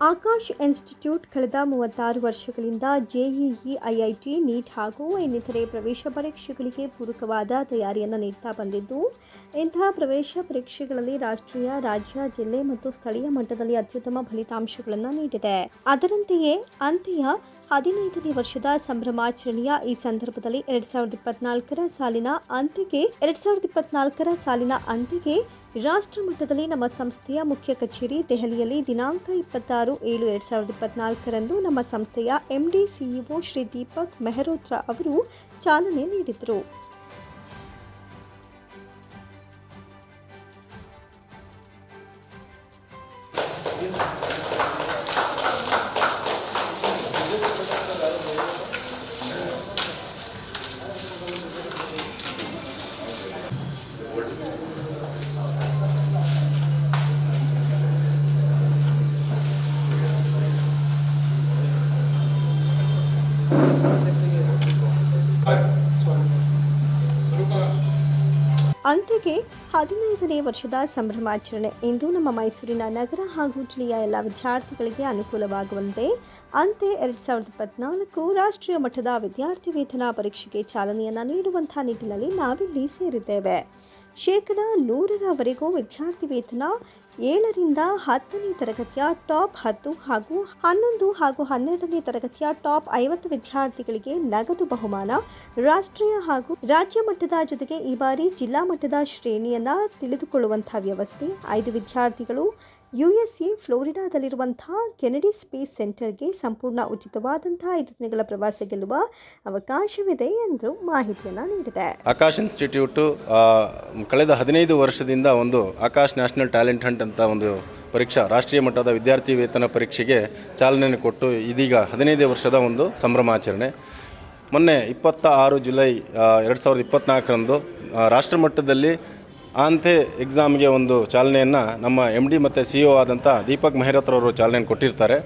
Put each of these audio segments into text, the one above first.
Akash institute ಕಳೆದ ಮೂವತ್ತಾರು ವರ್ಷಗಳಿಂದ ಜೆಇಇ, ಐಐಟಿ, ನೀಟ್ ಹಾಗೂ ಇನ್ನಿತರೆ ಪ್ರವೇಶ ಪರೀಕ್ಷೆಗಳಿಗೆ ಪೂರಕವಾದ ತಯಾರಿಯನ್ನು ನೀಡ್ತಾ ಬಂದಿದ್ದು, ಇಂತಹ ಪ್ರವೇಶ ಪರೀಕ್ಷೆಗಳಲ್ಲಿ ರಾಷ್ಟ್ರೀಯ, ರಾಜ್ಯ, ಜಿಲ್ಲೆ ಮತ್ತು ಸ್ಥಳೀಯ ಮಟ್ಟದಲ್ಲಿ ಅತ್ಯುತ್ತಮ ಫಲಿತಾಂಶಗಳನ್ನು ನೀಡಿದೆ. ಅದರಂತೆಯೇ, ಅಂತೆಯ ಹದಿನೈದನೇ ವರ್ಷದ ಸಂಭ್ರಮಾಚರಣೆಯ ಈ ಸಂದರ್ಭದಲ್ಲಿ ಎರಡ್ ಸಾವಿರದ ಇಪ್ಪತ್ನಾಲ್ಕರ ಸಾಲಿನ ಅಂತ್ಯಕ್ಕೆ, ಎರಡ್ ಸಾವಿರದ ಇಪ್ಪತ್ನಾಲ್ಕರ ಸಾಲಿನ ಅಂತ್ಯಕ್ಕೆ ರಾಷ್ಟ್ರ ಮಟ್ಟದಲ್ಲಿ ನಮ್ಮ ಸಂಸ್ಥೆಯ ಮುಖ್ಯ ಕಚೇರಿ ದೆಹಲಿಯಲ್ಲಿ ದಿನಾಂಕ ಇಪ್ಪತ್ತಾರು ಏಳು ಎರಡ್ ಸಾವಿರದ ಇಪ್ಪತ್ನಾಲ್ಕರಂದು ನಮ್ಮ ಸಂಸ್ಥೆಯ ಎಂಡಿ ಸಿಇಒ ಶ್ರೀ ದೀಪಕ್ ಮೆಹರೋತ್ರಾ ಅವರು ಚಾಲನೆ ನೀಡಿದರು ಅಂತ್ಯಕ್ಕೆ ಹದಿನೈದನೇ ವರ್ಷದ ಸಂಭ್ರಮಾಚರಣೆ. ಇಂದು ನಮ್ಮ ಮೈಸೂರಿನ ನಗರ ಹಾಗೂ ಜಿಲ್ಲೆಯ ಎಲ್ಲ ವಿದ್ಯಾರ್ಥಿಗಳಿಗೆ ಅನುಕೂಲವಾಗುವಂತೆ ಅಂತೆ ಎರಡ್ ಸಾವಿರದ ಇಪ್ಪತ್ನಾಲ್ಕು ರಾಷ್ಟ್ರೀಯ ಮಟ್ಟದ ವಿದ್ಯಾರ್ಥಿ ವೇತನ ಪರೀಕ್ಷೆಗೆ ಚಾಲನೆಯನ್ನು ನೀಡುವಂತಹ ನಿಟ್ಟಿನಲ್ಲಿ ನಾವಿಲ್ಲಿ ಸೇರಿದ್ದೇವೆ. ಶೇಕಡ ನೂರರವರೆಗೂ ವಿದ್ಯಾರ್ಥಿ ವೇತನ ಏಳರಿಂದ ಹತ್ತನೇ ತರಗತಿಯ ಟಾಪ್ ಹತ್ತು ಹಾಗೂ ಹನ್ನೊಂದು ಹಾಗೂ ಹನ್ನೆರಡನೇ ತರಗತಿಯ ಟಾಪ್ ಐವತ್ತು ವಿದ್ಯಾರ್ಥಿಗಳಿಗೆ ನಗದು ಬಹುಮಾನ. ರಾಷ್ಟ್ರೀಯ ಹಾಗೂ ರಾಜ್ಯ ಮಟ್ಟದ ಜೊತೆಗೆ ಈ ಬಾರಿ ಜಿಲ್ಲಾ ಮಟ್ಟದ ಶ್ರೇಣಿಯನ್ನ ತಿಳಿದುಕೊಳ್ಳುವಂತಹ ವ್ಯವಸ್ಥೆ. ಐದು ವಿದ್ಯಾರ್ಥಿಗಳು ಯುಎಸ್ಎ ಫ್ಲೋರಿಡಾದಲ್ಲಿರುವಂತಹ ಕೆನಡಿ ಸ್ಪೇಸ್ ಸೆಂಟರ್ಗೆ ಸಂಪೂರ್ಣ ಉಚಿತವಾದಂತಹ ಐದು ದಿನಗಳ ಪ್ರವಾಸ ಗೆಲ್ಲುವ ಅವಕಾಶವಿದೆ ಎಂದು ಮಾಹಿತಿಯನ್ನು ನೀಡಿದೆ. ಆಕಾಶ್ ಇನ್ಸ್ಟಿಟ್ಯೂಟು ಕಳೆದ ಹದಿನೈದು ವರ್ಷದಿಂದ ಒಂದು ಆಕಾಶ್ ನ್ಯಾಷನಲ್ ಟ್ಯಾಲೆಂಟ್ ಹಂಟ್ ಅಂತ ಒಂದು ಪರೀಕ್ಷಾ ರಾಷ್ಟ್ರೀಯ ಮಟ್ಟದ ವಿದ್ಯಾರ್ಥಿ ವೇತನ ಪರೀಕ್ಷೆಗೆ ಚಾಲನೆ ಕೊಟ್ಟು ಇದೀಗ ಹದಿನೈದು ವರ್ಷದ ಒಂದು ಸಂಭ್ರಮಾಚರಣೆ ಮೊನ್ನೆ ಇಪ್ಪತ್ತ ಆರು ಜುಲೈ ಎರಡು ಸಾವಿರದ ಇಪ್ಪತ್ತ್ನಾಲ್ಕರಂದು ಆ, ಆಂತೆ ಎಕ್ಸಾಮ್ಗೆ ಒಂದು ಚಾಲನೆಯನ್ನು ನಮ್ಮ ಎಂ ಡಿ ಮತ್ತು ಸಿ ಒ ಆದಂಥ ದೀಪಕ್ ಮೆಹ್ರೋತ್ರವರು ಚಾಲನೆಯನ್ನು ಕೊಟ್ಟಿರ್ತಾರೆ.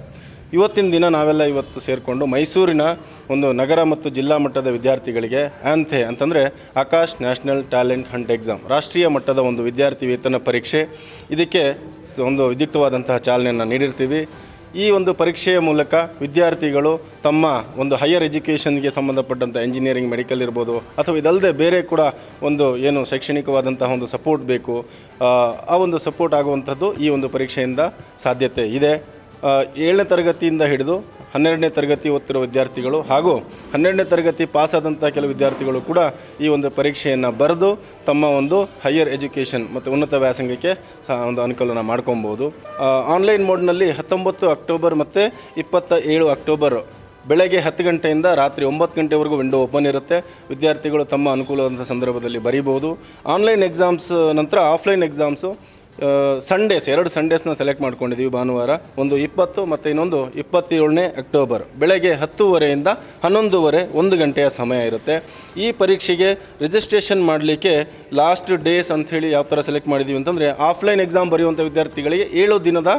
ಇವತ್ತಿನ ದಿನ ನಾವೆಲ್ಲ ಇವತ್ತು ಸೇರಿಕೊಂಡು ಮೈಸೂರಿನ ಒಂದು ನಗರ ಮತ್ತು ಜಿಲ್ಲಾ ಮಟ್ಟದ ವಿದ್ಯಾರ್ಥಿಗಳಿಗೆ ಆಂಥೆ ಅಂತಂದರೆ Aakash national talent hunt exam, ರಾಷ್ಟ್ರೀಯ ಮಟ್ಟದ ಒಂದು ವಿದ್ಯಾರ್ಥಿ ವೇತನ ಪರೀಕ್ಷೆ, ಇದಕ್ಕೆ ಒಂದು ವಿದ್ಯುಕ್ತವಾದಂತಹ ಚಾಲನೆಯನ್ನು ನೀಡಿರ್ತೀವಿ. ಈ ಒಂದು ಪರೀಕ್ಷೆಯ ಮೂಲಕ ವಿದ್ಯಾರ್ಥಿಗಳು ತಮ್ಮ ಒಂದು ಹೈಯರ್ ಎಜುಕೇಷನ್ಗೆ ಸಂಬಂಧಪಟ್ಟಂಥ ಇಂಜಿನಿಯರಿಂಗ್ ಮೆಡಿಕಲ್ ಇರ್ಬೋದು ಅಥವಾ ಇದಲ್ಲದೆ ಬೇರೆ ಕೂಡ ಒಂದು ಏನು ಶೈಕ್ಷಣಿಕವಾದಂತಹ ಒಂದು ಸಪೋರ್ಟ್ ಬೇಕು ಆ, ಒಂದು ಸಪೋರ್ಟ್ ಆಗುವಂಥದ್ದು ಈ ಒಂದು ಪರೀಕ್ಷೆಯಿಂದ ಸಾಧ್ಯತೆ ಇದೆ. ಏಳನೇ ತರಗತಿಯಿಂದ ಹಿಡಿದು ಹನ್ನೆರಡನೇ ತರಗತಿ ಓದ್ತಿರೋ ವಿದ್ಯಾರ್ಥಿಗಳು ಹಾಗೂ ಹನ್ನೆರಡನೇ ತರಗತಿ ಪಾಸಾದಂಥ ಕೆಲವು ವಿದ್ಯಾರ್ಥಿಗಳು ಕೂಡ ಈ ಒಂದು ಪರೀಕ್ಷೆಯನ್ನು ಬರೆದು ತಮ್ಮ ಒಂದು ಹೈಯರ್ ಎಜುಕೇಷನ್ ಮತ್ತು ಉನ್ನತ ವ್ಯಾಸಂಗಕ್ಕೆ ಸಹ ಒಂದು ಅನುಕೂಲನ ಮಾಡ್ಕೊಬೋದು ಆನ್ಲೈನ್ ಮೋಡ್ನಲ್ಲಿ ಹತ್ತೊಂಬತ್ತು ಅಕ್ಟೋಬರ್ ಮತ್ತು ಇಪ್ಪತ್ತ ಏಳು ಅಕ್ಟೋಬರ್ ಬೆಳಗ್ಗೆ ಹತ್ತು ಗಂಟೆಯಿಂದ ರಾತ್ರಿ ಒಂಬತ್ತು ಗಂಟೆವರೆಗೂ ವಿಂಡೋ ಓಪನ್ ಇರುತ್ತೆ. ವಿದ್ಯಾರ್ಥಿಗಳು ತಮ್ಮ ಅನುಕೂಲವಾದಂಥ ಸಂದರ್ಭದಲ್ಲಿ ಬರೀಬೋದು ಆನ್ಲೈನ್ ಎಕ್ಸಾಮ್ಸ್ ನಂತರ ಆಫ್ಲೈನ್ ಎಕ್ಸಾಮ್ಸು ಸಂಡೇಸ್ ಎರಡು ಸಂಡೇಸ್ನ ಸೆಲೆಕ್ಟ್ ಮಾಡ್ಕೊಂಡಿದ್ದೀವಿ ಭಾನುವಾರ. ಒಂದು ಇಪ್ಪತ್ತು ಮತ್ತು ಇನ್ನೊಂದು ಇಪ್ಪತ್ತೇಳನೇ ಅಕ್ಟೋಬರ್ ಬೆಳಗ್ಗೆ ಹತ್ತೂವರೆಯಿಂದ ಹನ್ನೊಂದುವರೆ, ಒಂದು ಗಂಟೆಯ ಸಮಯ ಇರುತ್ತೆ. ಈ ಪರೀಕ್ಷೆಗೆ ರಿಜಿಸ್ಟ್ರೇಷನ್ ಮಾಡಲಿಕ್ಕೆ ಲಾಸ್ಟ್ ಡೇಸ್ ಅಂಥೇಳಿ ಯಾವ ಥರ ಸೆಲೆಕ್ಟ್ ಮಾಡಿದ್ದೀವಿ ಅಂತಂದರೆ ಆಫ್ಲೈನ್ ಎಕ್ಸಾಮ್ ಬರೆಯುವಂಥ ವಿದ್ಯಾರ್ಥಿಗಳಿಗೆ ಏಳು ದಿನದ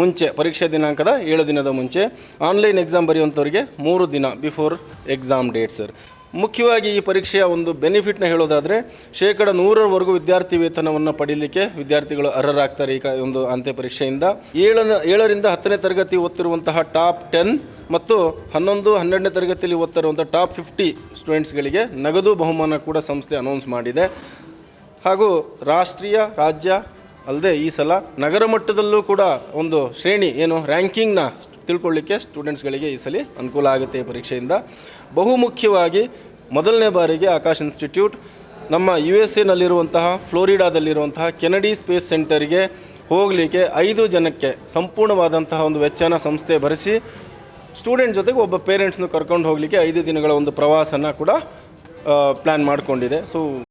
ಮುಂಚೆ, ಪರೀಕ್ಷೆ ದಿನಾಂಕದ ಏಳು ದಿನದ ಮುಂಚೆ ಆನ್ಲೈನ್ ಎಕ್ಸಾಮ್ ಬರೆಯುವಂಥವ್ರಿಗೆ ಮೂರು ದಿನ ಬಿಫೋರ್ ಎಕ್ಸಾಮ್ ಡೇಟ್ ಸರ್ ಮುಖ್ಯವಾಗಿ ಈ ಪರೀಕ್ಷೆಯ ಒಂದು ಬೆನಿಫಿಟ್ನ ಹೇಳೋದಾದರೆ ಶೇಕಡ ನೂರರವರೆಗೂ ವಿದ್ಯಾರ್ಥಿ ವೇತನವನ್ನು ಪಡೀಲಿಕ್ಕೆ ವಿದ್ಯಾರ್ಥಿಗಳು ಅರ್ಹರಾಗ್ತಾರೆ ಈ ಕ- ಒಂದು ಅಂತ್ಯ ಪರೀಕ್ಷೆಯಿಂದ. ಏಳನ, ಏಳರಿಂದ ಹತ್ತನೇ ತರಗತಿ ಓದ್ತಿರುವಂತಹ ಟಾಪ್ ಟೆನ್ ಮತ್ತು ಹನ್ನೊಂದು, ಹನ್ನೆರಡನೇ ತರಗತಿಯಲ್ಲಿ ಓದ್ತಿರುವಂಥ ಟಾಪ್ ಫಿಫ್ಟಿ ಸ್ಟೂಡೆಂಟ್ಸ್ಗಳಿಗೆ ನಗದು ಬಹುಮಾನ ಕೂಡ ಸಂಸ್ಥೆ ಅನೌನ್ಸ್ ಮಾಡಿದೆ. ಹಾಗೂ ರಾಷ್ಟ್ರೀಯ, ರಾಜ್ಯ ಅಲ್ಲದೆ ಈ ಸಲ ನಗರ ಮಟ್ಟದಲ್ಲೂ ಕೂಡ ಒಂದು ಶ್ರೇಣಿ ಏನು ರ್ಯಾಂಕಿಂಗ್ನ ತಿಳ್ಕೊಳ್ಳಿಕ್ಕೆ ಸ್ಟೂಡೆಂಟ್ಸ್ಗಳಿಗೆ ಈ ಸಲ ಅನುಕೂಲ ಆಗುತ್ತೆ ಪರೀಕ್ಷೆಯಿಂದ. ಬಹುಮುಖ್ಯವಾಗಿ ಮೊದಲನೇ ಬಾರಿಗೆ ಆಕಾಶ್ ಇನ್ಸ್ಟಿಟ್ಯೂಟ್, ನಮ್ಮ ಯು ಎಸ್ ಎನಲ್ಲಿರುವಂತಹ ಫ್ಲೋರಿಡಾದಲ್ಲಿರುವಂತಹ ಕೆನಡಿ ಸ್ಪೇಸ್ ಸೆಂಟರ್ಗೆ ಹೋಗಲಿಕ್ಕೆ ಐದು ಜನಕ್ಕೆ ಸಂಪೂರ್ಣವಾದಂತಹ ಒಂದು ವೆಚ್ಚನ ಸಂಸ್ಥೆ ಭರಿಸಿ, ಸ್ಟೂಡೆಂಟ್ ಜೊತೆಗೆ ಒಬ್ಬ ಪೇರೆಂಟ್ಸ್ನ ಕರ್ಕೊಂಡು ಹೋಗಲಿಕ್ಕೆ ಐದು ದಿನಗಳ ಒಂದು ಪ್ರವಾಸನ ಕೂಡ ಪ್ಲ್ಯಾನ್ ಮಾಡಿಕೊಂಡಿದೆ. ಸೊ